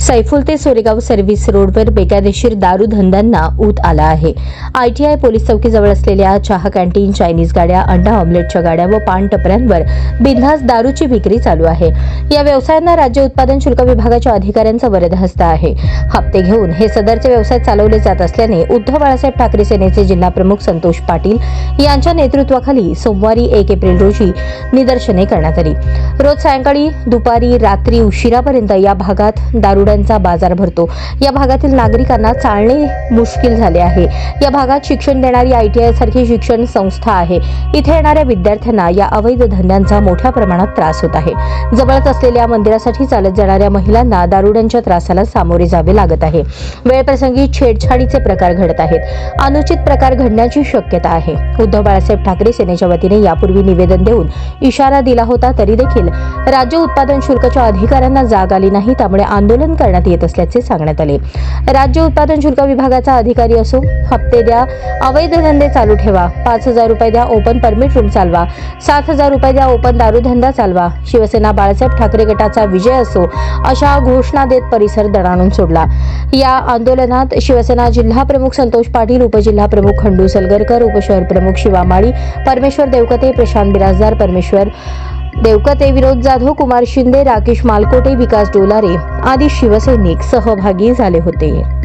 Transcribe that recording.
सैफुल ते सोरेगाव सर्व्हिस रोडवर बेकायदेशीर दारू धंद्यांना ऊत आला आहे. आयटीआय पोलीस चौकीजवळ असलेल्या चहा कॅन्टीन चायनीज गाड्या अंडा ऑमलेटच्या गाड्या व पान टपऱ्यांवर बिनधास दारूची विक्री चालू आहे. या व्यवसायांना राज्य उत्पादन शुल्क विभागाच्या अधिकाऱ्यांचा वरदहस्त आहे. हप्ते घेऊन हे सदरचे व्यवसाय चालवले जात असल्याने उद्धव बाळासाहेब ठाकरे सेनेचे जिल्हा प्रमुख संतोष पाटील यांच्या नेतृत्वाखाली सोमवारी एक एप्रिल रोजी निदर्शने करण्यात आली. रोज सायंकाळी दुपारी रात्री उशिरापर्यंत या भागात दारू घोड्यांचा बाजार भरतो. या भागातील नागरिकांना चालणे मुश्किल झाले आहे. या भागात शिक्षण देणारी आयटीआय सारखी शिक्षण संस्था आहे. इथे येणाऱ्या विद्यार्थ्यांना या अवैध धंद्यांचा मोठ्या प्रमाणात त्रास होत आहे. जवळच असलेल्या मंदिरासाठी चालत जाणाऱ्या महिलांना दारुड्यांच्या त्रासाला सामोरे जावे लागत आहे. वेळप्रसंगी छेडछाडीचे प्रकार घडत आहेत. अनुचित प्रकार घडण्याची शक्यता आहे. उद्धव बाळासाहेब ठाकरे सेनेच्या वतीने यापूर्वी निवेदन देऊन इशारा दिला होता तरी देखील राज्य उत्पादन शुल्काच्या अधिकाऱ्यांना जाग आली नाही त्यामुळे आंदोलन करण्यात येत असल्याचे सांगण्यात आले. राज्य उत्पादन शुल्क विभागाचा अधिकारी असो हप्ते द्या अवैध धंदे चालू ठेवा पाच हजार रुपये द्या ओपन परमिट रूम चालवा सात हजार रुपये द्या ओपन दारू धंदा चालवा शिवसेना बाळासाहेब ठाकरे गटाचा विजय असो अशा घोषणा देत परिसर दणाणून सोडला. या आंदोलनात शिवसेना जिल्हा प्रमुख संतोष पाटील उपजिल्हा प्रमुख खंडू सलगरकर उपशहर प्रमुख शिवा माळी परमेश्वर देवकते प्रशांत बिराजदार परमेश्वर देवकते विनोद जाधव कुमार शिंदे राकेश मालकोटे विकास डोलारे आदी शिवसैनिक सहभागी झाले होते.